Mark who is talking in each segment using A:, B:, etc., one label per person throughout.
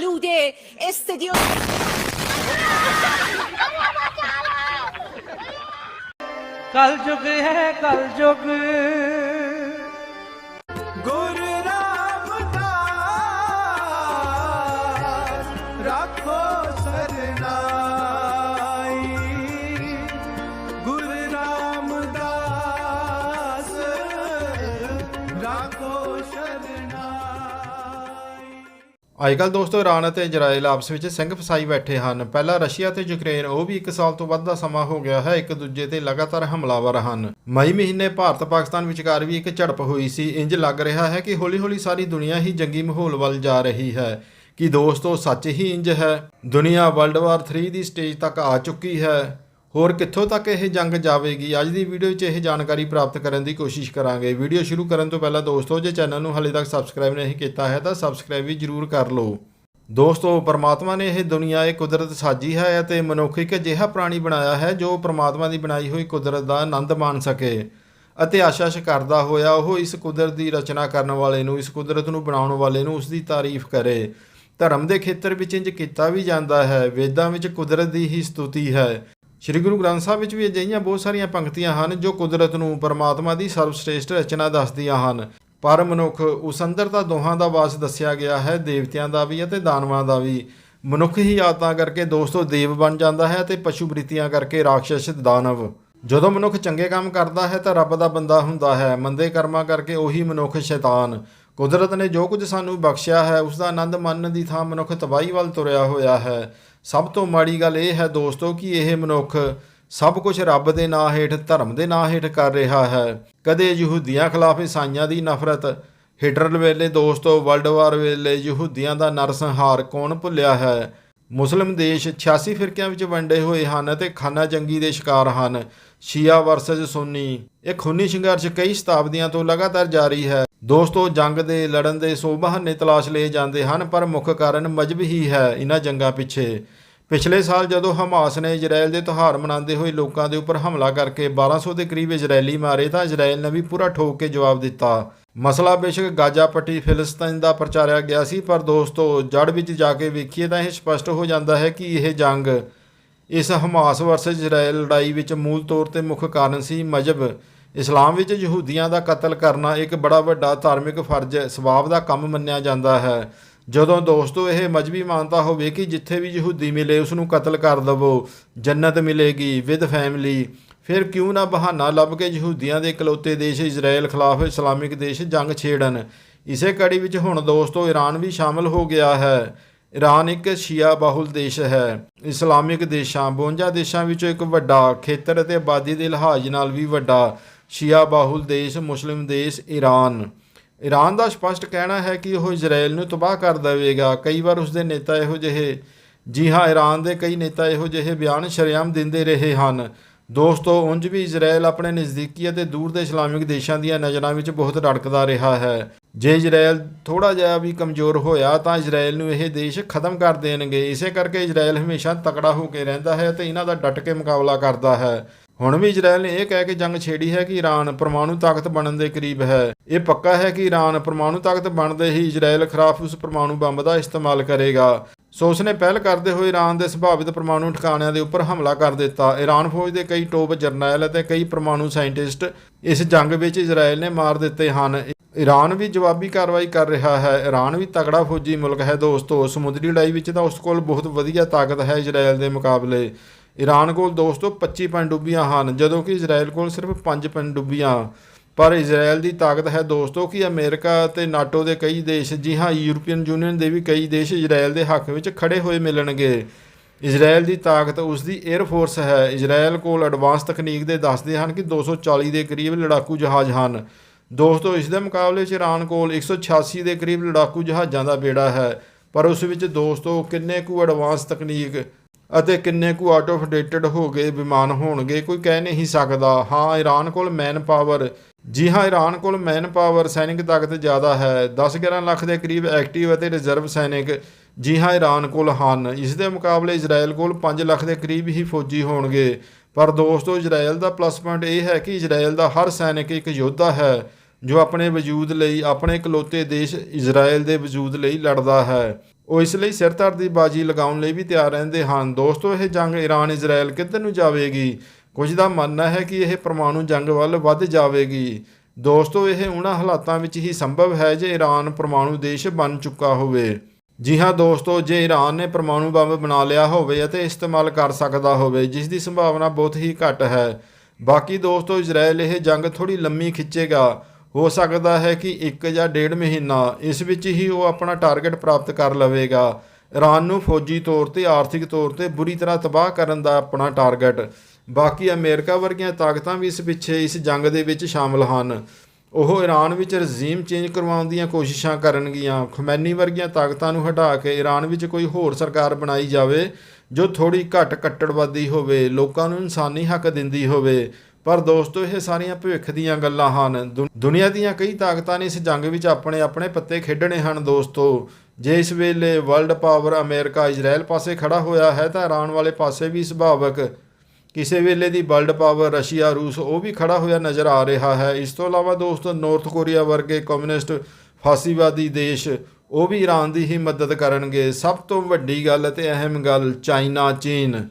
A: palude este Dios.
B: ਕਲ ਯੁਗ ਹੈ ਕਲ ਯੁਗ
C: ਗੁਰ ਰਾਮਦਾਸ ਰੱਖੋ ਸਰਨਾਈ ਗੁਰ ਰਾਮਦਾਸ ਰੱਖੋ ਸਰਨਾਈ
D: ਅੱਜਕੱਲ ਦੋਸਤੋ, ਇਰਾਨ ਅਤੇ ਇਜ਼ਰਾਈਲ ਆਪਸ ਵਿੱਚ ਸਿੰਘ ਫਸਾਈ ਬੈਠੇ ਹਨ। ਪਹਿਲਾਂ ਰਸ਼ੀਆ ਤੇ ਯੂਕਰੇਨ, ਉਹ ਵੀ 1 ਸਾਲ ਤੋਂ ਵੱਧ ਦਾ ਸਮਾਂ ਹੋ ਗਿਆ ਹੈ, ਇੱਕ ਦੂਜੇ ਤੇ ਲਗਾਤਾਰ ਹਮਲਾਵਰ ਹਨ। ਮਈ ਮਹੀਨੇ ਭਾਰਤ ਪਾਕਿਸਤਾਨ ਵਿਚਕਾਰ ਵੀ ਇੱਕ ਝੜਪ ਹੋਈ ਸੀ। ਇੰਜ ਲੱਗ ਰਿਹਾ ਹੈ ਕਿ ਹੌਲੀ-ਹੌਲੀ ਸਾਰੀ ਦੁਨੀਆ ਹੀ ਜੰਗੀ ਮਾਹੌਲ ਵੱਲ ਜਾ ਰਹੀ ਹੈ। ਕਿ ਦੋਸਤੋ, ਸੱਚ ਹੀ ਇੰਜ ਹੈ? ਦੁਨੀਆ ਵਰਲਡ ਵਾਰ 3 ਦੀ ਸਟੇਜ ਤੱਕ ਆ ਚੁੱਕੀ ਹੈ। ਹੋਰ ਕਿੱਥੋਂ ਤੱਕ ਇਹ ਜੰਗ ਜਾਵੇਗੀ? ਅੱਜ ਦੀ ਵੀਡੀਓ ਵਿੱਚ ਇਹ ਜਾਣਕਾਰੀ ਪ੍ਰਾਪਤ ਕਰਨ ਦੀ ਕੋਸ਼ਿਸ਼ ਕਰਾਂਗੇ। ਵੀਡੀਓ ਸ਼ੁਰੂ ਕਰਨ ਤੋਂ ਪਹਿਲਾਂ ਦੋਸਤੋ, ਜੇ ਚੈਨਲ ਨੂੰ ਹਾਲੇ ਤੱਕ ਸਬਸਕ੍ਰਾਈਬ ਨਹੀਂ ਕੀਤਾ ਹੈ, ਤਾਂ ਸਬਸਕ੍ਰਾਈਬ ਵੀ ਜਰੂਰ ਕਰ ਲਓ। ਦੋਸਤੋ, ਪਰਮਾਤਮਾ ਨੇ ਇਹ ਦੁਨੀਆ ਇਹ ਕੁਦਰਤ ਸਾਜੀ ਹੈ ਅਤੇ ਮਨੁੱਖ ਇੱਕ ਅਜਿਹਾ ਪ੍ਰਾਣੀ ਬਣਾਇਆ ਹੈ ਜੋ ਪਰਮਾਤਮਾ ਦੀ ਬਣਾਈ ਹੋਈ ਕੁਦਰਤ ਦਾ ਆਨੰਦ ਮਾਣ ਸਕੇ ਅਤੇ ਆਸ਼ਾਸ਼ ਕਰਦਾ ਹੋਇਆ ਉਹ ਇਸ ਕੁਦਰਤ ਦੀ ਰਚਨਾ ਕਰਨ ਵਾਲੇ ਨੂੰ, ਇਸ ਕੁਦਰਤ ਨੂੰ ਬਣਾਉਣ ਵਾਲੇ ਨੂੰ ਉਸ ਦੀ ਤਾਰੀਫ ਕਰੇ। ਧਰਮ ਦੇ ਖੇਤਰ ਵਿੱਚ ਇੰਜ ਕੀਤਾ ਵੀ ਜਾਂਦਾ ਹੈ। ਵੇਦਾਂ ਵਿੱਚ ਕੁਦਰਤ ਦੀ ਹੀ ਸਤੁਤੀ ਹੈ। ਸ੍ਰੀ ਗੁਰੂ ਗ੍ਰੰਥ ਸਾਹਿਬ ਵਿੱਚ ਵੀ ਅਜਿਹੀਆਂ ਬਹੁਤ ਸਾਰੀਆਂ ਪੰਕਤੀਆਂ ਹਨ ਜੋ ਕੁਦਰਤ ਨੂੰ, ਪਰਮਾਤਮਾ ਦੀ ਸਰਵਸ਼੍ਰੇਸ਼ਟ ਰਚਨਾ ਦੱਸਦੀਆਂ ਹਨ। ਪਰ ਮਨੁੱਖ ਉਸ ਅੰਦਰ ਤਾਂ ਦੋਹਾਂ ਦਾ ਵਾਸ ਦੱਸਿਆ ਗਿਆ ਹੈ, ਦੇਵਤਿਆਂ ਦਾ ਵੀ ਅਤੇ ਦਾਨਵਾਂ ਦਾ ਵੀ। ਮਨੁੱਖ ਹੀ ਆਦਤਾਂ ਕਰਕੇ ਦੋਸਤੋ ਦੇਵ ਬਣ ਜਾਂਦਾ ਹੈ ਤੇ ਪਸ਼ੂ ਬ੍ਰਿਤੀਆਂ ਕਰਕੇ ਰਾਖਸ਼ ਦਾਨਵ। ਜਦੋਂ ਮਨੁੱਖ ਚੰਗੇ ਕੰਮ ਕਰਦਾ ਹੈ ਤਾਂ ਰੱਬ ਦਾ ਬੰਦਾ ਹੁੰਦਾ ਹੈ, ਮੰਦੇ ਕਰਮਾਂ ਕਰਕੇ ਉਹੀ ਮਨੁੱਖ ਸ਼ੈਤਾਨ। ਕੁਦਰਤ ਨੇ ਜੋ ਕੁਝ ਸਾਨੂੰ ਬਖਸ਼ਿਆ ਹੈ, ਉਸ ਦਾ ਆਨੰਦ ਮਾਣਨ ਦੀ ਥਾਂ ਮਨੁੱਖ ਤਬਾਹੀ ਵੱਲ ਤੁਰਿਆ ਹੋਇਆ ਹੈ। ਸਭ ਤੋਂ ਮਾੜੀ ਗੱਲ ਇਹ ਹੈ ਦੋਸਤੋ ਕਿ ਇਹ ਮਨੁੱਖ ਸਭ ਕੁਝ ਰੱਬ ਦੇ ਨਾਂ ਹੇਠ, ਧਰਮ ਦੇ ਨਾਂ ਹੇਠ ਕਰ ਰਿਹਾ ਹੈ। ਕਦੇ ਯਹੂਦੀਆਂ ਖਿਲਾਫ ਈਸਾਈਆਂ ਦੀ ਨਫ਼ਰਤ, ਹਿਟਲਰ ਵੇਲੇ ਦੋਸਤੋ, ਵਰਲਡ ਵਾਰ ਵੇਲੇ ਯਹੂਦੀਆਂ ਦਾ ਨਰਸੰਹਾਰ ਕੌਣ ਭੁੱਲਿਆ ਹੈ? ਮੁਸਲਿਮ ਦੇਸ਼ 86 ਫਿਰਕਿਆਂ ਵਿੱਚ ਵੰਡੇ ਹੋਏ ਹਨ ਅਤੇ ਖਾਨਾ ਜੰਗੀ ਦੇ ਸ਼ਿਕਾਰ ਹਨ। ਸ਼ੀਆ ਵਰਸਸ ਸੁੰਨੀ, ਇਹ ਖੂਨੀ ਸੰਘਰਸ਼ ਕਈ ਸ਼ਤਾਬਦੀਆਂ ਤੋਂ ਲਗਾਤਾਰ ਜਾਰੀ ਹੈ। ਦੋਸਤੋ, ਜੰਗ ਦੇ ਲੜਨ ਦੇ ਸੋ ਬਹਾਨੇ ਤਲਾਸ਼ ਲਏ ਜਾਂਦੇ ਹਨ, ਪਰ ਮੁੱਖ ਕਾਰਨ ਮਜਬ ਹੀ ਹੈ ਇਹਨਾਂ ਜੰਗਾਂ ਪਿੱਛੇ। ਪਿਛਲੇ ਸਾਲ ਜਦੋਂ ਹਮਾਸ ਨੇ ਇਜ਼ਰਾਈਲ ਦੇ ਤਿਉਹਾਰ ਮਨਾਉਂਦੇ ਹੋਏ ਲੋਕਾਂ ਦੇ ਉੱਪਰ ਹਮਲਾ ਕਰਕੇ 1200 ਦੇ ਕਰੀਬ ਇਜ਼ਰਾਈਲੀ ਮਾਰੇ ਤਾਂ ਇਜ਼ਰਾਈਲ ਨੇ ਵੀ ਪੂਰਾ ਠੋਕ ਕੇ ਜਵਾਬ ਦਿੱਤਾ। ਮਸਲਾ ਬੇਸ਼ੱਕ ਗਾਜ਼ਾ ਪੱਟੀ ਫਿਲਸਤੀਨ ਦਾ ਪ੍ਰਚਾਰਿਆ ਗਿਆ ਸੀ, ਪਰ ਦੋਸਤੋ, ਜੜ ਵਿੱਚ ਜਾ ਕੇ ਵੇਖੀਏ ਤਾਂ ਇਹ ਸਪਸ਼ਟ ਹੋ ਜਾਂਦਾ ਹੈ ਕਿ ਇਹ ਜੰਗ ਇਸ ਹਮਾਸ ਵਰਸਸ ਇਜ਼ਰਾਈਲ ਲੜਾਈ ਵਿੱਚ ਮੂਲ ਤੌਰ ਤੇ ਮੁੱਖ ਕਾਰਨ ਸੀ ਮਜਬ। ਇਸਲਾਮ ਵਿੱਚ ਯਹੂਦੀਆਂ ਦਾ ਕਤਲ ਕਰਨਾ ਇੱਕ ਬੜਾ ਵੱਡਾ ਧਾਰਮਿਕ ਫਰਜ਼ ਸਵਾਬ ਦਾ ਕੰਮ ਮੰਨਿਆ ਜਾਂਦਾ ਹੈ। ਜਦੋਂ ਦੋਸਤੋ, ਇਹ ਮਜਬੀ ਮਾਨਤਾ ਹੋਵੇ ਕਿ ਜਿੱਥੇ ਵੀ ਯਹੂਦੀ ਮਿਲੇ ਉਸ ਨੂੰ ਕਤਲ ਕਰ ਦਵੋ, ਜੰਨਤ ਮਿਲੇਗੀ ਵਿਦ ਫੈਮਿਲੀ, ਫਿਰ ਕਿਉਂ ਨਾ ਬਹਾਨਾ ਲੱਭ ਕੇ ਯਹੂਦੀਆਂ ਦੇ ਇਕਲੌਤੇ ਦੇਸ਼ ਇਜ਼ਰਾਈਲ ਖਿਲਾਫ ਇਸਲਾਮਿਕ ਦੇਸ਼ ਜੰਗ ਛੇੜਨ। ਇਸੇ ਕੜੀ ਵਿੱਚ ਹੁਣ ਦੋਸਤੋ, ਈਰਾਨ ਵੀ ਸ਼ਾਮਲ ਹੋ ਗਿਆ ਹੈ। ਈਰਾਨ ਇੱਕ ਸ਼ੀਆ ਬਾਹੁਲ ਦੇਸ਼ ਹੈ। ਇਸਲਾਮਿਕ ਦੇਸ਼ਾਂ 52 ਦੇਸ਼ਾਂ ਵਿੱਚੋਂ ਇੱਕ ਵੱਡਾ, ਖੇਤਰ ਅਤੇ ਆਬਾਦੀ ਦੇ ਲਿਹਾਜ਼ ਨਾਲ ਵੀ ਵੱਡਾ। ਸ਼ੀਆ ਬਾਹੁਲ ਦੇਸ਼, ਮੁਸਲਿਮ ਦੇਸ਼ ਈਰਾਨ ਈਰਾਨ ਦਾ ਸਪਸ਼ਟ ਕਹਿਣਾ ਹੈ ਕਿ ਉਹ ਇਜ਼ਰਾਈਲ ਨੂੰ ਤਬਾਹ ਕਰ ਦੇਵੇਗਾ। ਕਈ ਵਾਰ ਉਸਦੇ ਨੇਤਾ ਇਹੋ ਜਿਹੇ, ਜੀ ਹਾਂ ਈਰਾਨ ਦੇ ਕਈ ਨੇਤਾ ਇਹੋ ਜਿਹੇ ਬਿਆਨ ਸ਼ਰੇਆਮ ਦਿੰਦੇ ਰਹੇ ਹਨ। ਦੋਸਤੋ, ਉਂਝ ਵੀ ਇਜ਼ਰਾਈਲ ਆਪਣੇ ਨਜ਼ਦੀਕੀ ਅਤੇ ਦੂਰ ਦੇ ਇਸਲਾਮਿਕ ਦੇਸ਼ਾਂ ਦੀਆਂ ਨਜ਼ਰਾਂ ਵਿੱਚ ਬਹੁਤ ਰੜਕਦਾ ਰਿਹਾ ਹੈ। ਜੇ ਇਜ਼ਰਾਈਲ ਥੋੜਾ ਜਿਹਾ ਵੀ ਕਮਜ਼ੋਰ ਹੋਇਆ, ਤਾਂ ਇਜ਼ਰਾਈਲ ਨੂੰ ਇਹ ਦੇਸ਼ ਖਤਮ ਕਰ ਦੇਣਗੇ। ਇਸੇ ਕਰਕੇ ਇਜ਼ਰਾਈਲ ਹਮੇਸ਼ਾ ਤਕੜਾ ਹੋ ਕੇ ਰਹਿੰਦਾ ਹੈ ਅਤੇ ਇਹਨਾਂ ਦਾ ਡਟ ਕੇ ਮੁਕਾਬਲਾ ਕਰਦਾ ਹੈ। ਹੁਣ ਵੀ ਇਜ਼ਰਾਈਲ ਨੇ ਇਹ ਕਹਿ ਕੇ ਜੰਗ ਛੇੜੀ ਹੈ ਕਿ ਈਰਾਨ ਪਰਮਾਣੂ ਤਾਕਤ ਬਣਨ ਦੇ ਕਰੀਬ ਹੈ। ਇਹ ਪੱਕਾ ਹੈ ਕਿ ਈਰਾਨ ਪਰਮਾਣੂ ਤਾਕਤ ਬਣਦੇ ਹੀ ਇਜ਼ਰਾਈਲ ਖਿਲਾਫ ਉਸ ਪਰਮਾਣੂ ਬੰਬ ਦਾ ਇਸਤੇਮਾਲ ਕਰੇਗਾ। ਸੋ ਉਸਨੇ ਪਹਿਲ ਕਰਦੇ ਹੋਏ ਈਰਾਨ ਦੇ ਸੰਭਾਵਿਤ ਪਰਮਾਣੂ ਠਿਕਾਣਿਆਂ ਦੇ ਉੱਪਰ ਹਮਲਾ ਕਰ ਦਿੱਤਾ। ਈਰਾਨ ਫੌਜ ਦੇ ਕਈ ਟੋਪ ਜਰਨੈਲ ਅਤੇ ਕਈ ਪਰਮਾਣੂ ਸਾਇੰਟਿਸਟ ਇਸ ਜੰਗ ਵਿੱਚ ਇਜ਼ਰਾਈਲ ਨੇ ਮਾਰ ਦਿੱਤੇ ਹਨ। ਈਰਾਨ ਵੀ ਜਵਾਬੀ ਕਾਰਵਾਈ ਕਰ ਰਿਹਾ ਹੈ। ਈਰਾਨ ਵੀ ਤਗੜਾ ਫੌਜੀ ਮੁਲਕ ਹੈ ਦੋਸਤੋ। ਸਮੁੰਦਰੀ ਲੜਾਈ ਵਿੱਚ ਤਾਂ ਉਸ ਕੋਲ ਬਹੁਤ ਵਧੀਆ ਤਾਕਤ ਹੈ ਇਜ਼ਰਾਈਲ ਦੇ ਮੁਕਾਬਲੇ। ਈਰਾਨ ਕੋਲ ਦੋਸਤੋ 25 ਪਣਡੁੱਬੀਆਂ ਹਨ, ਜਦੋਂ ਕਿ ਇਜ਼ਰਾਈਲ ਕੋਲ ਸਿਰਫ 5 ਪਣਡੁੱਬੀਆਂ ਪਰ ਇਜ਼ਰਾਈਲ ਦੀ ਤਾਕਤ ਹੈ ਦੋਸਤੋ ਕਿ ਅਮਰੀਕਾ ਅਤੇ ਨਾਟੋ ਦੇ ਕਈ ਦੇਸ਼ ਜੀ ਹਾਂ ਯੂਰਪੀਅਨ ਯੂਨੀਅਨ ਦੇ ਵੀ ਕਈ ਦੇਸ਼ ਇਜ਼ਰਾਈਲ ਦੇ ਹੱਕ ਵਿੱਚ ਖੜੇ ਹੋਏ ਮਿਲਣਗੇ। ਇਜ਼ਰਾਈਲ ਦੀ ਤਾਕਤ ਉਸ ਦੀ 에ਅਰ ਫੋਰਸ ਹੈ। ਇਜ਼ਰਾਈਲ ਕੋਲ ਐਡਵਾਂਸ ਤਕਨੀਕ ਦੇ ਦੱਸਦੇ ਹਨ ਕਿ 240 ਦੇ ਕਰੀਬ ਲੜਾਕੂ ਜਹਾਜ਼ ਹਨ। ਦੋਸਤੋ ਇਸ ਦੇ ਮੁਕਾਬਲੇ 'ਚ ਈਰਾਨ ਕੋਲ 186 ਦੇ ਕਰੀਬ ਲੜਾਕੂ ਜਹਾਜ਼ਾਂ ਦਾ ਬੇੜਾ ਹੈ। ਪਰ ਉਸ ਵਿੱਚ ਦੋਸਤੋ ਕਿੰਨੇ ਕੁ ਐਡਵਾਂਸ ਤਕਨੀਕ ਅਤੇ ਕਿੰਨੇ ਕੁ ਆਊਟ ਆਫ ਡੇਟਡ ਹੋ ਗਏ ਵਿਮਾਨ ਹੋਣਗੇ, ਕੋਈ ਕਹਿ ਨਹੀਂ ਸਕਦਾ। ਹਾਂ ਈਰਾਨ ਕੋਲ ਮੈਨ ਪਾਵਰ ਜੀ ਹਾਂ ਈਰਾਨ ਕੋਲ ਮੈਨ ਪਾਵਰ ਸੈਨਿਕ ਤਾਕਤ ਜ਼ਿਆਦਾ ਹੈ। 10-11 ਲੱਖ ਦੇ ਕਰੀਬ ਐਕਟਿਵ ਅਤੇ ਰਿਜ਼ਰਵ ਸੈਨਿਕ ਜੀ ਹਾਂ ਈਰਾਨ ਕੋਲ ਹਨ। ਇਸ ਦੇ ਮੁਕਾਬਲੇ ਇਜ਼ਰਾਈਲ ਕੋਲ 5 ਲੱਖ ਦੇ ਕਰੀਬ ਹੀ ਫੌਜੀ ਹੋਣਗੇ। ਪਰ ਦੋਸਤੋ ਇਜ਼ਰਾਈਲ ਦਾ ਪਲੱਸ ਪੁਆਇੰਟ ਇਹ ਹੈ ਕਿ ਇਜ਼ਰਾਈਲ ਦਾ ਹਰ ਸੈਨਿਕ ਇੱਕ ਯੋਧਾ ਹੈ, ਜੋ ਆਪਣੇ ਵਜੂਦ ਲਈ, ਆਪਣੇ ਇਕਲੌਤੇ ਦੇਸ਼ ਇਜ਼ਰਾਈਲ ਦੇ ਵਜੂਦ ਲਈ ਲੜਦਾ ਹੈ। ਉਹ ਇਸ ਲਈ ਸਿਰਧੜ ਦੀ ਬਾਜੀ ਲਗਾਉਣ ਲਈ ਵੀ ਤਿਆਰ ਰਹਿੰਦੇ ਹਨ। ਦੋਸਤੋ, ਇਹ ਜੰਗ ਈਰਾਨ ਇਜ਼ਰਾਈਲ ਕਿੱਧਰ ਨੂੰ ਜਾਵੇਗੀ? ਕੁਝ ਦਾ ਮੰਨਣਾ ਹੈ ਕਿ ਇਹ ਪਰਮਾਣੂ ਜੰਗ ਵੱਲ ਵੱਧ ਜਾਵੇਗੀ। ਦੋਸਤੋ, ਇਹ ਉਹਨਾਂ ਹਾਲਾਤਾਂ ਵਿੱਚ ਹੀ ਸੰਭਵ ਹੈ ਜੇ ਈਰਾਨ ਪਰਮਾਣੂ ਦੇਸ਼ ਬਣ ਚੁੱਕਾ ਹੋਵੇ। ਜੀ ਹਾਂ ਦੋਸਤੋ, ਜੇ ਈਰਾਨ ਨੇ ਪਰਮਾਣੂ ਬੰਬ ਬਣਾ ਲਿਆ ਹੋਵੇ ਅਤੇ ਇਸਤੇਮਾਲ ਕਰ ਸਕਦਾ ਹੋਵੇ, ਜਿਸ ਦੀ ਸੰਭਾਵਨਾ ਬਹੁਤ ਹੀ ਘੱਟ ਹੈ। ਬਾਕੀ ਦੋਸਤੋ ਇਜ਼ਰਾਈਲ ਇਹ ਜੰਗ ਥੋੜੀ ਲੰਮੀ ਖਿੱਚੇਗਾ। ਹੋ ਸਕਦਾ ਹੈ ਕਿ ਇੱਕ ਜਾਂ ਡੇਢ ਮਹੀਨਾ ਇਸ ਵਿੱਚ ਹੀ ਉਹ ਆਪਣਾ ਟਾਰਗੇਟ ਪ੍ਰਾਪਤ ਕਰ ਲਵੇਗਾ। ਈਰਾਨ ਨੂੰ ਫੌਜੀ ਤੌਰ ਤੇ, ਆਰਥਿਕ ਤੌਰ ਤੇ ਬੁਰੀ ਤਰ੍ਹਾਂ ਤਬਾਹ ਕਰਨ ਦਾ ਆਪਣਾ ਟਾਰਗੇਟ। ਬਾਕੀ ਅਮਰੀਕਾ ਵਰਗੀਆਂ ਤਾਕਤਾਂ ਵੀ ਇਸ ਪਿੱਛੇ ਇਸ ਜੰਗ ਦੇ ਵਿੱਚ ਸ਼ਾਮਲ ਹਨ। ਉਹ ਈਰਾਨ ਵਿੱਚ ਰਜੀਮ ਚੇਂਜ ਕਰਵਾਉਣ ਦੀਆਂ ਕੋਸ਼ਿਸ਼ਾਂ ਕਰਨਗੀਆਂ। ਖਮੈਨੀ ਵਰਗੀਆਂ ਤਾਕਤਾਂ ਨੂੰ ਹਟਾ ਕੇ ਈਰਾਨ ਵਿੱਚ ਕੋਈ ਹੋਰ ਸਰਕਾਰ ਬਣਾਈ ਜਾਵੇ ਜੋ ਥੋੜੀ ਘੱਟ ਕੱਟੜਵਾਦੀ ਹੋਵੇ, ਲੋਕਾਂ ਨੂੰ ਇਨਸਾਨੀ ਹੱਕ ਦਿੰਦੀ ਹੋਵੇ। ਪਰ ਦੋਸਤੋ, ਇਹ ਸਾਰੀਆਂ ਭਵਿੱਖ ਦੀਆਂ ਗੱਲਾਂ ਹਨ। ਦੁ- ਦੁਨੀਆ ਦੀਆਂ ਕਈ ਤਾਕਤਾਂ ਨੇ ਇਸ ਜੰਗ ਵਿੱਚ ਆਪਣੇ ਆਪਣੇ ਪੱਤੇ ਖੇਡਣੇ ਹਨ, ਦੋਸਤੋ। ਜੇ ਇਸ ਵੇਲੇ ਵਰਲਡ ਪਾਵਰ ਅਮਰੀਕਾ ਇਜ਼ਰਾਈਲ ਪਾਸੇ ਖੜਾ ਹੋਇਆ ਹੈ, ਤਾਂ ਈਰਾਨ ਵਾਲੇ ਪਾਸੇ ਵੀ ਸੁਭਾਵਕ। ਕਿਸੇ ਵੇਲੇ ਦੀ ਵਰਲਡ ਪਾਵਰ ਰਸ਼ੀਆ, ਰੂਸ, ਉਹ ਵੀ ਖੜਾ ਹੋਇਆ ਨਜ਼ਰ ਆ ਰਿਹਾ ਹੈ। ਇਸ ਤੋਂ ਇਲਾਵਾ ਦੋਸਤੋ ਨਾਰਥ ਕੋਰੀਆ ਵਰਗੇ ਕਮਿਊਨਿਸਟ ਫਾਸੀਵਾਦੀ ਦੇਸ਼, ਉਹ ਵੀ ਈਰਾਨ ਦੀ ਹੀ ਮਦਦ ਕਰਨਗੇ। ਸਭ ਤੋਂ ਵੱਡੀ ਗੱਲ ਅਤੇ ਅਹਿਮ ਗੱਲ, ਚਾਈਨਾ, ਚੀਨ।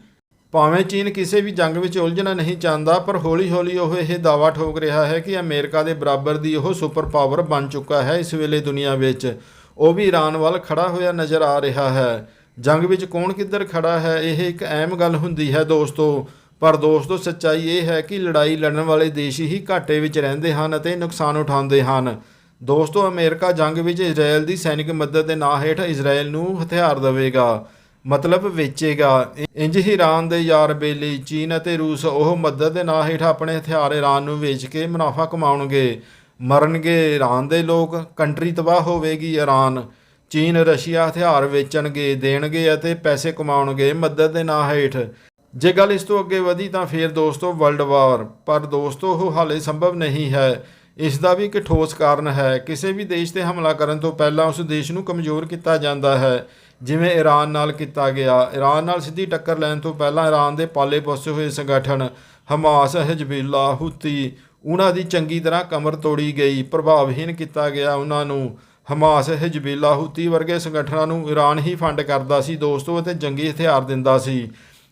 D: ਭਾਵੇਂ ਚੀਨ ਕਿਸੇ ਵੀ ਜੰਗ ਵਿੱਚ ਉਲਝਣਾ ਨਹੀਂ ਚਾਹੁੰਦਾ, ਪਰ ਹੌਲੀ-ਹੌਲੀ ਉਹ ਇਹ ਦਾਅਵਾ ਠੋਕ ਰਿਹਾ ਹੈ ਕਿ ਅਮਰੀਕਾ ਦੇ ਬਰਾਬਰ ਦੀ ਉਹ ਸੁਪਰ ਪਾਵਰ ਬਣ ਚੁੱਕਾ ਹੈ ਇਸ ਵੇਲੇ ਦੁਨੀਆ ਵਿੱਚ। ਉਹ ਵੀ ਈਰਾਨ ਵੱਲ ਖੜਾ ਹੋਇਆ ਨਜ਼ਰ ਆ ਰਿਹਾ ਹੈ। ਜੰਗ ਵਿੱਚ ਕੌਣ ਕਿੱਧਰ ਖੜਾ ਹੈ, ਇਹ ਇੱਕ ਅਹਿਮ ਗੱਲ ਹੁੰਦੀ ਹੈ ਦੋਸਤੋ। ਪਰ ਦੋਸਤੋ, ਸੱਚਾਈ ਇਹ ਹੈ ਕਿ ਲੜਾਈ ਲੜਨ ਵਾਲੇ ਦੇਸ਼ ਹੀ ਘਾਟੇ ਵਿੱਚ ਰਹਿੰਦੇ ਹਨ ਅਤੇ ਨੁਕਸਾਨ ਉਠਾਉਂਦੇ ਹਨ। ਦੋਸਤੋ, ਅਮਰੀਕਾ ਜੰਗ ਵਿੱਚ ਇਜ਼ਰਾਈਲ ਦੀ ਸੈਨਿਕ ਮਦਦ ਦੇ ਨਾਂ ਹੇਠ ਇਜ਼ਰਾਈਲ ਨੂੰ ਹਥਿਆਰ ਦੇਵੇਗਾ। ਮਤਲਬ ਵੇਚੇਗਾ। ਇੰਜ ਹੀ ਈਰਾਨ ਦੇ ਯਾਰ ਬੇਲੀ, ਚੀਨ ਅਤੇ ਰੂਸ ਉਹ ਮਦਦ ਦੇ ਨਾਂ ਹੇਠ ਆਪਣੇ ਹਥਿਆਰ ਈਰਾਨ ਨੂੰ ਵੇਚ ਕੇ ਮੁਨਾਫਾ ਕਮਾਉਣਗੇ। ਮਰਨਗੇ ਈਰਾਨ ਦੇ ਲੋਕ, ਕੰਟਰੀ ਤਬਾਹ ਹੋਵੇਗੀ ਈਰਾਨ ਚੀਨ, ਰਸ਼ੀਆ ਹਥਿਆਰ ਵੇਚਣਗੇ, ਦੇਣਗੇ ਅਤੇ ਪੈਸੇ ਕਮਾਉਣਗੇ ਮਦਦ ਦੇ ਨਾਂ ਹੇਠ। ਜੇ ਗੱਲ ਇਸ ਤੋਂ ਅੱਗੇ ਵਧੀ ਤਾਂ ਫਿਰ ਦੋਸਤੋ ਵਰਲਡ ਵਾਰ। ਪਰ ਦੋਸਤੋ ਉਹ ਹਾਲੇ ਸੰਭਵ ਨਹੀਂ ਹੈ। ਇਸ ਦਾ ਵੀ ਇੱਕ ਠੋਸ ਕਾਰਨ ਹੈ। ਕਿਸੇ ਵੀ ਦੇਸ਼ ਤੇ ਹਮਲਾ ਕਰਨ ਤੋਂ ਪਹਿਲਾਂ ਉਸ ਦੇਸ਼ ਨੂੰ ਕਮਜ਼ੋਰ ਕੀਤਾ ਜਾਂਦਾ ਹੈ। ਜਿਵੇਂ ਈਰਾਨ ਨਾਲ ਕੀਤਾ ਗਿਆ। ਈਰਾਨ ਨਾਲ ਸਿੱਧੀ ਟੱਕਰ ਲੈਣ ਤੋਂ ਪਹਿਲਾਂ ਈਰਾਨ ਦੇ ਪਾਲੇ ਪੋਸੇ ਹੋਏ ਸੰਗਠਨ ਹਮਾਸ, ਹਜਬੀਲਾ, ਹੁਤੀ, ਉਹਨਾਂ ਦੀ ਚੰਗੀ ਤਰ੍ਹਾਂ ਕਮਰ ਤੋੜੀ ਗਈ ਪ੍ਰਭਾਵਹੀਨ ਕੀਤਾ ਗਿਆ। ਉਹਨਾਂ ਨੂੰ ਹਮਾਸ, ਹਜਬੀਲਾ, ਹੁਤੀ ਵਰਗੇ ਸੰਗਠਨਾਂ ਨੂੰ ਈਰਾਨ ਹੀ ਫੰਡ ਕਰਦਾ ਸੀ, ਦੋਸਤੋ, ਅਤੇ ਜੰਗੀ ਹਥਿਆਰ ਦਿੰਦਾ ਸੀ।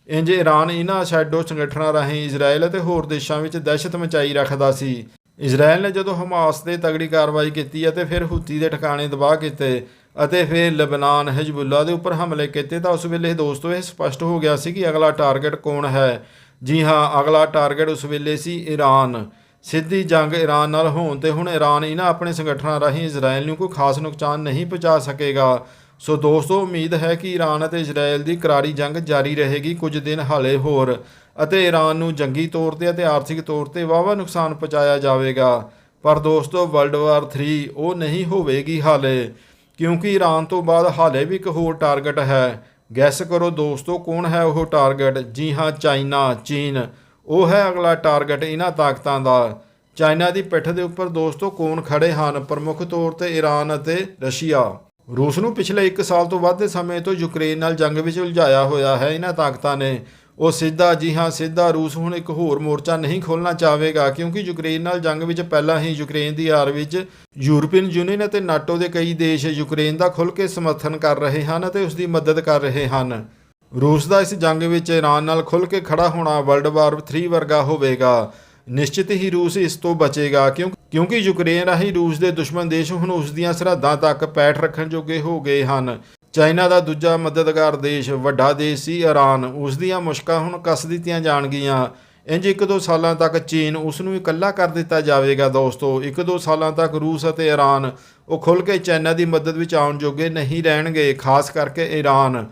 D: ਇੰਜ ਈਰਾਨ ਇਹਨਾਂ ਸ਼ੈਡੋ ਸੰਗਠਨਾਂ ਰਾਹੀਂ ਇਜ਼ਰਾਈਲ ਅਤੇ ਹੋਰ ਦੇਸ਼ਾਂ ਵਿੱਚ ਦਹਿਸ਼ਤ ਮਚਾਈ ਰੱਖਦਾ ਸੀ। ਇਜ਼ਰਾਈਲ ਨੇ ਜਦੋਂ ਹਮਾਸ ਤੇ ਤਗੜੀ ਕਾਰਵਾਈ ਕੀਤੀ ਅਤੇ ਫਿਰ ਹੂਤੀ ਦੇ ਠਿਕਾਣੇ ਦਬਾਅ ਕੀਤੇ ਅਤੇ ਫਿਰ ਲਬਨਾਨ ਹਿਜਬੁੱਲਾ ਦੇ ਉੱਪਰ ਹਮਲੇ ਕੀਤੇ ਤਾਂ ਉਸ ਵੇਲੇ ਦੋਸਤੋ ਇਹ ਸਪਸ਼ਟ ਹੋ ਗਿਆ ਸੀ ਕਿ ਅਗਲਾ ਟਾਰਗੇਟ ਕੌਣ ਹੈ। ਜੀ ਹਾਂ, ਅਗਲਾ ਟਾਰਗੇਟ ਉਸ ਵੇਲੇ ਸੀ ਈਰਾਨ ਸਿੱਧੀ ਜੰਗ ਈਰਾਨ ਨਾਲ ਹੋਣ ਤੇ ਹੁਣ ਈਰਾਨ ਇਹਨਾਂ ਆਪਣੇ ਸੰਗਠਨਾਂ ਰਾਹੀਂ ਇਜ਼ਰਾਈਲ ਨੂੰ ਕੋਈ ਖਾਸ ਨੁਕਸਾਨ ਨਹੀਂ ਪਹੁੰਚਾ ਸਕੇਗਾ। ਸੋ ਦੋਸਤੋ, ਉਮੀਦ ਹੈ ਕਿ ਈਰਾਨ ਅਤੇ ਇਜ਼ਰਾਈਲ ਦੀ ਕਰਾਰੀ ਜੰਗ ਜਾਰੀ ਰਹੇਗੀ ਕੁਝ ਦਿਨ ਹਾਲੇ ਹੋਰ ਅਤੇ ਈਰਾਨ ਨੂੰ ਜੰਗੀ ਤੌਰ ਤੇ ਅਤੇ ਆਰਥਿਕ ਤੌਰ ਤੇ ਵਾਵਾ ਨੁਕਸਾਨ ਪਹੁੰਚਾਇਆ ਜਾਵੇਗਾ। ਪਰ ਦੋਸਤੋ, ਵਰਲਡ ਵਾਰ 3 ਉਹ ਨਹੀਂ ਹੋਵੇਗੀ ਹਾਲੇ। ਕਿਉਂਕਿ ਈਰਾਨ ਤੋਂ ਬਾਅਦ ਹਾਲੇ ਵੀ ਇੱਕ ਹੋਰ ਟਾਰਗੇਟ ਹੈ। ਗੈਸ ਕਰੋ ਦੋਸਤੋ, ਕੌਣ ਹੈ ਉਹ ਟਾਰਗੇਟ? ਜੀ ਹਾਂ, ਚਾਈਨਾ, ਚੀਨ। ਉਹ ਹੈ ਅਗਲਾ ਟਾਰਗੇਟ ਇਹਨਾਂ ਤਾਕਤਾਂ ਦਾ। ਚਾਈਨਾ ਦੀ ਪਿੱਠ ਦੇ ਉੱਪਰ ਦੋਸਤੋ ਕੌਣ ਖੜੇ ਹਨ? ਪ੍ਰਮੁੱਖ ਤੌਰ ਤੇ ਈਰਾਨ ਅਤੇ ਰਸ਼ੀਆ। ਰੂਸ ਨੂੰ ਪਿਛਲੇ 1 ਸਾਲ ਤੋਂ ਵੱਧ ਦੇ ਸਮੇਂ ਤੋਂ ਯੂਕਰੇਨ ਨਾਲ ਜੰਗ ਵਿੱਚ ਉਲਝਾਇਆ ਹੋਇਆ ਹੈ ਇਹਨਾਂ ਤਾਕਤਾਂ ਨੇ। ਉਹ ਸਿੱਧਾ, ਜੀ ਹਾਂ, ਸਿੱਧਾ ਰੂਸ ਹੁਣ ਇੱਕ ਹੋਰ ਮੋਰਚਾ ਨਹੀਂ ਖੋਲਣਾ ਚਾਹਵੇਗਾ, ਕਿਉਂਕਿ ਯੂਕਰੇਨ ਨਾਲ ਜੰਗ ਵਿੱਚ ਪਹਿਲਾਂ ਹੀ ਯੂਕਰੇਨ ਦੀ ਹਾਰ ਵਿੱਚ ਯੂਰਪੀਅਨ ਯੂਨੀਅਨ ਅਤੇ ਨਾਟੋ ਦੇ ਕਈ ਦੇਸ਼ ਯੂਕਰੇਨ ਦਾ ਖੁੱਲ੍ਹ ਕੇ ਸਮਰਥਨ ਕਰ ਰਹੇ ਹਨ ਅਤੇ ਉਸ ਦੀ ਮਦਦ ਕਰ ਰਹੇ ਹਨ। ਰੂਸ ਦਾ ਇਸ ਜੰਗ ਵਿੱਚ ਈਰਾਨ ਨਾਲ ਖੁੱਲ੍ਹ ਕੇ ਖੜਾ ਹੋਣਾ ਵਰਲਡ ਵਾਰ 3 ਵਰਗਾ ਹੋਵੇਗਾ। ਨਿਸ਼ਚਿਤ ਹੀ ਰੂਸ ਇਸ ਤੋਂ ਬਚੇਗਾ, ਕਿਉਂ, ਕਿਉਂਕਿ ਯੂਕਰੇਨ ਰਾਹੀਂ ਰੂਸ ਦੇ ਦੁਸ਼ਮਣ ਦੇਸ਼ ਹੁਣ ਉਸ ਦੀਆਂ ਸਰਹੱਦਾਂ ਤੱਕ ਪੈਠ ਰੱਖਣ ਜੋਗੇ ਹੋ ਗਏ ਹਨ। ਚਾਈਨਾ ਦਾ ਦੂਜਾ ਮਦਦਗਾਰ ਦੇਸ਼, ਵੱਡਾ ਦੇਸ਼ ਸੀ ਈਰਾਨ ਉਸ ਦੀਆਂ ਮੁਸ਼ਕਾਂ ਹੁਣ ਕੱਸ ਦਿੱਤੀਆਂ ਜਾਣਗੀਆਂ। ਇੰਜ ਇੱਕ ਦੋ ਸਾਲਾਂ ਤੱਕ ਚੀਨ ਉਸ ਨੂੰ ਇਕੱਲਾ ਕਰ ਦਿੱਤਾ ਜਾਵੇਗਾ ਦੋਸਤੋ। ਇੱਕ ਦੋ ਸਾਲਾਂ ਤੱਕ ਰੂਸ ਅਤੇ ਈਰਾਨ ਉਹ ਖੁੱਲ੍ਹ ਕੇ ਚਾਈਨਾ ਦੀ ਮਦਦ ਵਿੱਚ ਆਉਣ ਜੋਗੇ ਨਹੀਂ ਰਹਿਣਗੇ, ਖਾਸ ਕਰਕੇ ਈਰਾਨ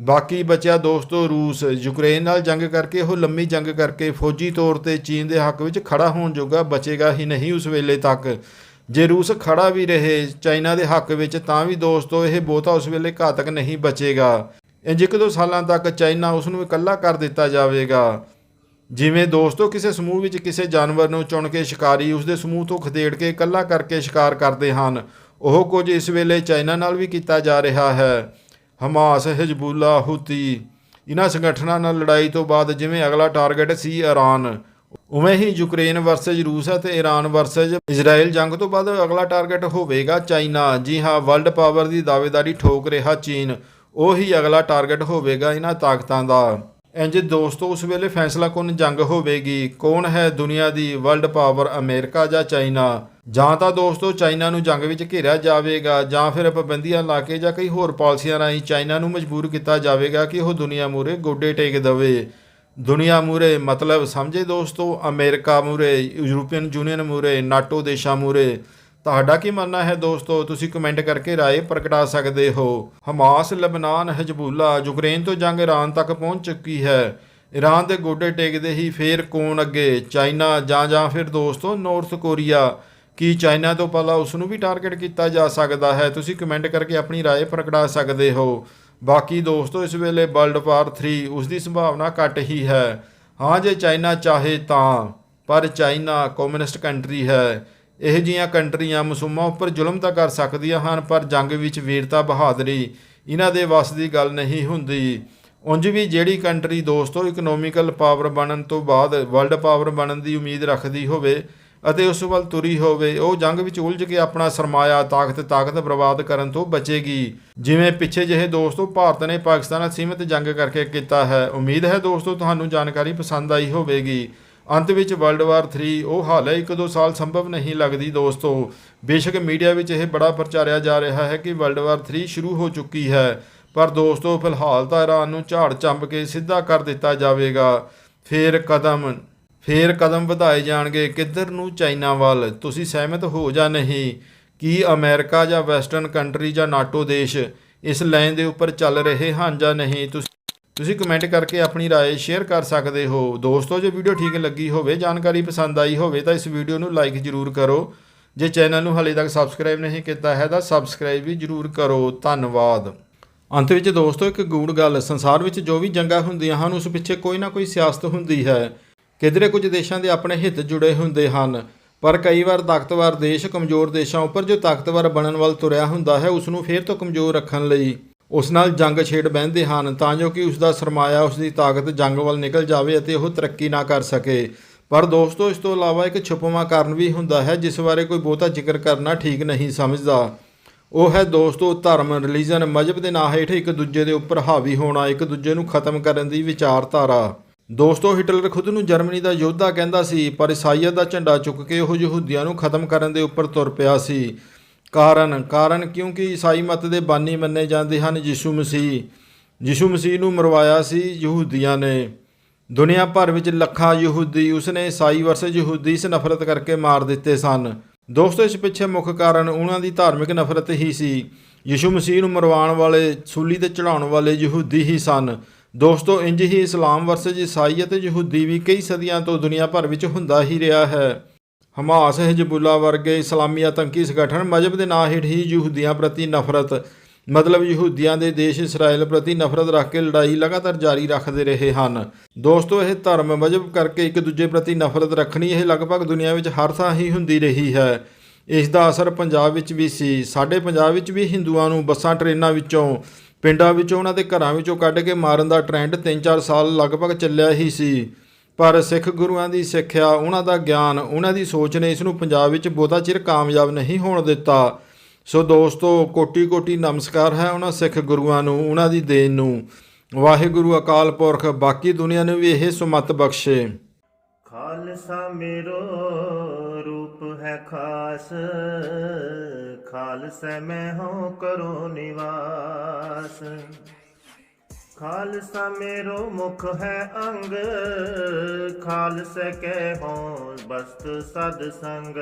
D: ਬਾਕੀ ਬਚਿਆ ਦੋਸਤੋ ਰੂਸ। ਯੂਕਰੇਨ ਨਾਲ ਜੰਗ ਕਰਕੇ, ਉਹ ਲੰਮੀ ਜੰਗ ਕਰਕੇ ਫੌਜੀ ਤੌਰ ਤੇ ਚੀਨ ਦੇ ਹੱਕ ਵਿੱਚ ਖੜਾ ਹੋਣ ਜੋਗਾ ਬਚੇਗਾ ਹੀ ਨਹੀਂ ਉਸ ਵੇਲੇ ਤੱਕ। ਜੇ ਰੂਸ ਖੜਾ ਵੀ ਰਹੇ ਚਾਈਨਾ ਦੇ ਹੱਕ ਵਿੱਚ, ਤਾਂ ਵੀ ਦੋਸਤੋ, ਇਹ ਬਹੁਤਾ ਉਸ ਵੇਲੇ ਘਾਤਕ ਨਹੀਂ ਬਚੇਗਾ। ਇੰਜ ਇੱਕ ਦੋ ਸਾਲਾਂ ਤੱਕ ਚਾਈਨਾ ਉਸ ਨੂੰ ਇਕੱਲਾ ਕਰ ਦਿੱਤਾ ਜਾਵੇਗਾ। ਜਿਵੇਂ ਦੋਸਤੋ, ਕਿਸੇ ਸਮੂਹ ਵਿੱਚ ਕਿਸੇ ਜਾਨਵਰ ਨੂੰ ਚੁਣ ਕੇ ਸ਼ਿਕਾਰੀ, ਉਸ ਦੇ ਸਮੂਹ ਤੋਂ ਖਦੇੜ ਕੇ ਇਕੱਲਾ ਕਰਕੇ ਸ਼ਿਕਾਰ ਕਰਦੇ ਹਨ। ਉਹ ਕੁਝ ਇਸ ਵੇਲੇ ਚਾਈਨਾ ਨਾਲ ਵੀ ਕੀਤਾ ਜਾ ਰਿਹਾ ਹੈ। ਹਮਾਸ, ਹਿਜਬੁੱਲਾ, ਹੁਤੀ ਇਹਨਾਂ ਸੰਗਠਨਾਂ ਨਾਲ ਲੜਾਈ ਤੋਂ ਬਾਅਦ ਜਿਵੇਂ ਅਗਲਾ ਟਾਰਗੇਟ ਸੀ ਈਰਾਨ ਉਵੇਂ ਹੀ ਯੂਕਰੇਨ ਵਰਸਸ ਰੂਸ ਅਤੇ ਈਰਾਨ ਵਰਸਸ ਇਜ਼ਰਾਈਲ ਜੰਗ ਤੋਂ ਬਾਅਦ ਅਗਲਾ ਟਾਰਗੇਟ ਹੋਵੇਗਾ ਚਾਈਨਾ। ਜੀ ਹਾਂ, ਵਰਲਡ ਪਾਵਰ ਦੀ ਦਾਅਵੇਦਾਰੀ ਠੋਕ ਰਿਹਾ ਚੀਨ। ਉਹੀ ਅਗਲਾ ਟਾਰਗੇਟ ਹੋਵੇਗਾ ਇਹਨਾਂ ਤਾਕਤਾਂ ਦਾ। ਇੰਜ ਦੋਸਤੋ, ਉਸ ਵੇਲੇ ਫੈਸਲਾ ਕੌਣ ਜੰਗ ਹੋਵੇਗੀ? ਕੌਣ ਹੈ ਦੁਨੀਆ ਦੀ ਵਰਲਡ ਪਾਵਰ, ਅਮਰੀਕਾ ਜਾਂ ਚਾਈਨਾ? ਜਾਂ ਤਾਂ ਦੋਸਤੋ, ਚਾਈਨਾ ਨੂੰ ਜੰਗ ਵਿੱਚ ਘੇਰਿਆ ਜਾਵੇਗਾ, ਜਾਂ ਫਿਰ ਪਾਬੰਦੀਆਂ ਲਾ ਕੇ ਜਾਂ ਕਈ ਹੋਰ ਪਾਲਿਸੀਆਂ ਰਾਹੀਂ ਚਾਈਨਾ ਨੂੰ ਮਜਬੂਰ ਕੀਤਾ ਜਾਵੇਗਾ ਕਿ ਉਹ ਦੁਨੀਆ ਮੂਰੇ ਗੋਡੇ ਟੇਕ ਦੇਵੇ। ਦੁਨੀਆ ਮੂਰੇ ਮਤਲਬ ਸਮਝੇ ਦੋਸਤੋ, ਅਮਰੀਕਾ ਮੂਰੇ ਯੂਰੋਪੀਅਨ ਯੂਨੀਅਨ ਮੂਰੇ ਨਾਟੋ ਦੇਸ਼ਾਂ ਮੂਰੇ ਤੁਹਾਡਾ ਕੀ ਮੰਨਣਾ ਹੈ ਦੋਸਤੋ? ਤੁਸੀਂ ਕਮੈਂਟ ਕਰਕੇ ਰਾਏ ਪ੍ਰਗਟਾ ਸਕਦੇ ਹੋ। ਹਮਾਸ, ਲਬਨਾਨ, ਹਜਬੂਲਾ, ਯੂਕਰੇਨ ਤੋਂ ਜੰਗ ਈਰਾਨ ਤੱਕ ਪਹੁੰਚ ਚੁੱਕੀ ਹੈ। ਈਰਾਨ ਦੇ ਗੋਡੇ ਟੇਕਦੇ ਹੀ ਫੇਰ ਕੌਣ ਅੱਗੇ? ਚਾਈਨਾ ਜਾਂ ਜਾਂ ਫਿਰ ਦੋਸਤੋ ਨਾਰਥ ਕੋਰੀਆ ਕੀ ਚਾਈਨਾ ਤੋਂ ਪਹਿਲਾਂ ਉਸ ਨੂੰ ਵੀ ਟਾਰਗੇਟ ਕੀਤਾ ਜਾ ਸਕਦਾ ਹੈ? ਤੁਸੀਂ ਕਮੈਂਟ ਕਰਕੇ ਆਪਣੀ ਰਾਏ ਪ੍ਰਗਟਾ ਸਕਦੇ ਹੋ। ਬਾਕੀ ਦੋਸਤੋ, ਇਸ ਵੇਲੇ ਵਰਲਡ ਵਾਰ 3 ਉਸ ਦੀ ਸੰਭਾਵਨਾ ਘੱਟ ਹੀ ਹੈ। ਹਾਂ, ਜੇ ਚਾਈਨਾ ਚਾਹੇ ਤਾਂ, ਪਰ ਚਾਈਨਾ ਕਮਿਊਨਿਸਟ ਕੰਟਰੀ ਹੈ। ਇਹ ਜੀਆਂ ਕੰਟਰੀਆਂ ਮਸੂਮਾਂ ਉੱਪਰ ਜ਼ੁਲਮ ਤਾਂ ਕਰ ਸਕਦੀਆਂ ਹਨ, ਪਰ ਜੰਗ ਵਿੱਚ ਵੀਰਤਾ, ਬਹਾਦਰੀ ਇਹਨਾਂ ਦੇ ਵੱਸ ਦੀ ਗੱਲ ਨਹੀਂ ਹੁੰਦੀ। ਉਂਝ ਵੀ ਜਿਹੜੀ ਕੰਟਰੀ ਦੋਸਤੋ ਇਕਨੋਮਿਕਲ ਪਾਵਰ ਬਣਨ ਤੋਂ ਬਾਅਦ ਵਰਲਡ ਪਾਵਰ ਬਣਨ ਦੀ ਉਮੀਦ ਰੱਖਦੀ ਹੋਵੇ ਅਤੇ ਉਸ ਵੱਲ ਤੁਰੀ ਹੋਵੇ, ਉਹ ਜੰਗ ਵਿੱਚ ਉਲਝ ਕੇ ਆਪਣਾ ਸਰਮਾਇਆ, ਤਾਕਤ ਤਾਕਤ ਬਰਬਾਦ ਕਰਨ ਤੋਂ ਬਚੇਗੀ। ਜਿਵੇਂ ਪਿੱਛੇ ਜਿਹੇ ਦੋਸਤੋ ਭਾਰਤ ਨੇ ਪਾਕਿਸਤਾਨ ਨਾਲ ਸੀਮਿਤ ਜੰਗ ਕਰਕੇ ਕੀਤਾ ਹੈ, ਉਮੀਦ ਹੈ ਦੋਸਤੋ ਤੁਹਾਨੂੰ ਜਾਣਕਾਰੀ ਪਸੰਦ ਆਈ ਹੋਵੇਗੀ। ਅੰਤ ਵਿੱਚ ਵਰਲਡ ਵਾਰ 3 ਉਹ ਹਾਲੇ ਇੱਕ ਦੋ ਸਾਲ ਸੰਭਵ ਨਹੀਂ ਲੱਗਦੀ ਦੋਸਤੋ। ਬੇਸ਼ੱਕ ਮੀਡੀਆ ਵਿੱਚ ਇਹ ਬੜਾ ਪ੍ਰਚਾਰਿਆ ਜਾ ਰਿਹਾ ਹੈ ਕਿ ਵਰਲਡ ਵਾਰ 3 ਸ਼ੁਰੂ ਹੋ ਚੁੱਕੀ ਹੈ, ਪਰ ਦੋਸਤੋ ਫਿਲਹਾਲ ਤਾਂ ਇਰਾਨ ਨੂੰ ਝਾੜ ਚੰਬ ਕੇ ਸਿੱਧਾ ਕਰ ਦਿੱਤਾ ਜਾਵੇਗਾ। ਫੇਰ ਕਦਮ ਫੇਰ ਕਦਮ ਵਧਾਏ ਜਾਣਗੇ ਕਿੱਧਰ ਨੂੰ ਚਾਈਨਾ ਵੱਲ ਤੁਸੀਂ ਸਹਿਮਤ ਹੋ ਜਾਂ ਨਹੀਂ ਕੀ ਅਮਰੀਕਾ ਜਾਂ ਵੈਸਟਰਨ ਕੰਟਰੀ ਜਾਂ ਨਾਟੋ ਦੇਸ਼ ਇਸ ਲਾਈਨ ਦੇ ਉੱਪਰ ਚੱਲ ਰਹੇ ਹਨ ਜਾਂ ਨਹੀਂ ਤੁਸੀਂ ਤੁਸੀਂ ਕਮੈਂਟ ਕਰਕੇ ਆਪਣੀ رائے ਸ਼ੇਅਰ ਕਰ ਸਕਦੇ ਹੋ ਦੋਸਤੋ ਜੇ ਵੀਡੀਓ ਠੀਕ ਲੱਗੀ ਹੋਵੇ ਜਾਣਕਾਰੀ ਪਸੰਦ ਆਈ ਹੋਵੇ ਤਾਂ ਇਸ ਵੀਡੀਓ ਨੂੰ ਲਾਈਕ ਜ਼ਰੂਰ ਕਰੋ ਜੇ ਚੈਨਲ ਨੂੰ ਹਾਲੇ ਤੱਕ ਸਬਸਕ੍ਰਾਈਬ ਨਹੀਂ ਕੀਤਾ ਹੈ ਤਾਂ ਸਬਸਕ੍ਰਾਈਬ ਵੀ ਜ਼ਰੂਰ ਕਰੋ ਧੰਨਵਾਦ ਅੰਤ ਵਿੱਚ ਦੋਸਤੋ ਇੱਕ ਗੂੜ ਗੱਲ ਸੰਸਾਰ ਵਿੱਚ ਜੋ ਵੀ ਜੰਗਾਂ ਹੁੰਦੀਆਂ ਹਨ ਉਸ ਪਿੱਛੇ ਕੋਈ ਨਾ ਕੋਈ ਸਿਆਸਤ ਹੁੰਦੀ ਹੈ ਕਿਧਰੇ ਕੁਝ ਦੇਸ਼ਾਂ ਦੇ ਆਪਣੇ ਹਿੱਤ ਜੁੜੇ ਹੁੰਦੇ ਹਨ, ਪਰ ਕਈ ਵਾਰ ਤਾਕਤਵਰ ਦੇਸ਼ ਕਮਜ਼ੋਰ ਦੇਸ਼ਾਂ ਉੱਪਰ ਜੋ ਤਾਕਤਵਰ ਬਣਨ ਵੱਲ ਤੁਰਿਆ ਹੁੰਦਾ ਹੈ, ਉਸ ਨੂੰ ਫੇਰ ਤੋਂ ਕਮਜ਼ੋਰ ਰੱਖਣ ਲਈ ਉਸ ਨਾਲ ਜੰਗ ਛੇੜ ਬਹਿੰਦੇ ਹਨ, ਤਾਂ ਜੋ ਕਿ ਉਸ ਦਾ ਸਰਮਾਇਆ ਉਸ ਦੀ ਤਾਕਤ ਜੰਗ ਵੱਲ ਨਿਕਲ ਜਾਵੇ ਅਤੇ ਉਹ ਤਰੱਕੀ ਨਾ ਕਰ ਸਕੇ। ਪਰ ਦੋਸਤੋ, ਇਸ ਤੋਂ ਇਲਾਵਾ ਇੱਕ ਛੁਪਵਾਂ ਕਾਰਨ ਵੀ ਹੁੰਦਾ ਹੈ, ਜਿਸ ਬਾਰੇ ਕੋਈ ਬਹੁਤਾ ਜ਼ਿਕਰ ਕਰਨਾ ਠੀਕ ਨਹੀਂ ਸਮਝਦਾ। ਉਹ ਹੈ ਦੋਸਤੋ, ਧਰਮ ਰਿਲੀਜਨ ਮਜ਼ਹਬ ਦੇ ਨਾਂ ਹੇਠ ਇੱਕ ਦੂਜੇ ਦੇ ਉੱਪਰ ਹਾਵੀ ਹੋਣਾ, ਇੱਕ ਦੂਜੇ ਨੂੰ ਖਤਮ ਕਰਨ ਦੀ ਵਿਚਾਰਧਾਰਾ। ਦੋਸਤੋ, ਹਿਟਲਰ ਖੁਦ ਨੂੰ ਜਰਮਨੀ ਦਾ ਯੋਧਾ ਕਹਿੰਦਾ ਸੀ, ਪਰ ਈਸਾਈਅਤ ਦਾ ਝੰਡਾ ਚੁੱਕ ਕੇ ਉਹ ਯਹੂਦੀਆਂ ਨੂੰ ਖਤਮ ਕਰਨ ਦੇ ਉੱਪਰ ਤੁਰ ਪਿਆ ਸੀ। ਕਾਰਨ ਕਾਰਨ ਕਿਉਂਕਿ ਈਸਾਈ ਮਤ ਦੇ ਬਾਨੀ ਮੰਨੇ ਜਾਂਦੇ ਹਨ ਯਿਸੂ ਮਸੀਹ। ਯਿਸੂ ਮਸੀਹ ਨੂੰ ਮਰਵਾਇਆ ਸੀ ਯਹੂਦੀਆਂ ਨੇ। ਦੁਨੀਆ ਭਰ ਵਿੱਚ ਲੱਖਾਂ ਯਹੂਦੀ ਉਸਨੇ ਈਸਾਈ ਵਰਸੇ ਯਹੂਦੀ ਇਸ ਨਫ਼ਰਤ ਕਰਕੇ ਮਾਰ ਦਿੱਤੇ ਸਨ। ਦੋਸਤੋ, ਇਸ ਪਿੱਛੇ ਮੁੱਖ ਕਾਰਨ ਉਹਨਾਂ ਦੀ ਧਾਰਮਿਕ ਨਫ਼ਰਤ ਹੀ ਸੀ। ਯਿਸੂ ਮਸੀਹ ਨੂੰ ਮਰਵਾਉਣ ਵਾਲੇ, ਸੂਲੀ ਤੇ ਚੜਾਉਣ ਵਾਲੇ ਯਹੂਦੀ ਹੀ ਸਨ। ਦੋਸਤੋ, ਇੰਜ ਹੀ ਇਸਲਾਮ ਵਰਸਜ ਈਸਾਈ ਅਤੇ ਯਹੂਦੀ ਵੀ ਕਈ ਸਦੀਆਂ ਤੋਂ ਦੁਨੀਆ ਭਰ ਵਿੱਚ ਹੁੰਦਾ ਹੀ ਰਿਹਾ ਹੈ। ਹਮਾਸ, ਹਿਜਬੁੱਲਾ ਵਰਗੇ ਇਸਲਾਮੀ ਆਤੰਕੀ ਸੰਗਠਨ ਮਜ਼ਹਬ ਦੇ ਨਾਂ ਹੇਠ ਹੀ ਯਹੂਦੀਆਂ ਪ੍ਰਤੀ ਨਫ਼ਰਤ, ਮਤਲਬ ਯਹੂਦੀਆਂ ਦੇ ਦੇਸ਼ ਇਸਰਾਇਲ ਪ੍ਰਤੀ ਨਫ਼ਰਤ ਰੱਖ ਕੇ ਲੜਾਈ ਲਗਾਤਾਰ ਜਾਰੀ ਰੱਖਦੇ ਰਹੇ ਹਨ। ਦੋਸਤੋ, ਇਹ ਧਰਮ ਮਜ਼ਹਬ ਕਰਕੇ ਇੱਕ ਦੂਜੇ ਪ੍ਰਤੀ ਨਫ਼ਰਤ ਰੱਖਣੀ ਇਹ ਲਗਭਗ ਦੁਨੀਆ ਵਿੱਚ ਹਰ ਥਾਂ ਹੀ ਹੁੰਦੀ ਰਹੀ ਹੈ। ਇਸ ਦਾ ਅਸਰ ਪੰਜਾਬ ਵਿੱਚ ਵੀ ਸੀ। ਸਾਡੇ ਪੰਜਾਬ ਵਿੱਚ ਵੀ ਹਿੰਦੂਆਂ ਨੂੰ ਬੱਸਾਂ, ਟ੍ਰੇਨਾਂ ਵਿੱਚੋਂ ਪਿੰਡਾਂ ਵਿੱਚੋਂ ਉਹਨਾਂ ਦੇ ਘਰਾਂ ਵਿੱਚੋਂ ਕੱਢ ਕੇ ਮਾਰਨ ਦਾ ਟ੍ਰੈਂਡ 3-4 ਸਾਲ ਲਗਭਗ ਚੱਲਿਆ ਹੀ ਸੀ। ਪਰ ਸਿੱਖ ਗੁਰੂਆਂ ਦੀ ਸਿੱਖਿਆ, ਉਹਨਾਂ ਦਾ ਗਿਆਨ, ਉਹਨਾਂ ਦੀ ਸੋਚ ਨੇ ਇਸ ਨੂੰ ਪੰਜਾਬ ਵਿੱਚ ਬਹੁਤਾ ਚਿਰ ਕਾਮਯਾਬ ਨਹੀਂ ਹੋਣ ਦਿੱਤਾ। ਸੋ ਦੋਸਤੋ ਕੋਟੀ ਕੋਟੀ ਨਮਸਕਾਰ ਹੈ ਉਹਨਾਂ ਸਿੱਖ ਗੁਰੂਆਂ ਨੂੰ, ਉਹਨਾਂ ਦੀ ਦੇਣ ਨੂੰ। ਵਾਹਿਗੁਰੂ ਅਕਾਲ ਪੁਰਖ, ਬਾਕੀ ਦੁਨੀਆ ਨੂੰ ਵੀ ਇਹ ਸੁਮਤ ਬਖਸ਼ੇ।
A: ਖਾਲਸਾ ਮੇਰੋ ਰੂਪ ਹੈ ਖਾਸ, ਖਾਲਸਾ ਮੈਂ ਹਉ ਕਰੋ ਨਿਵਾਸ। ਖਾਲਸਾ ਮੇਰੋ ਮੁਖ ਹੈ ਅੰਗ, ਖਾਲਸਾ ਕਹਿ ਹਉ ਬਸਤ ਸਦ ਸੰਗ।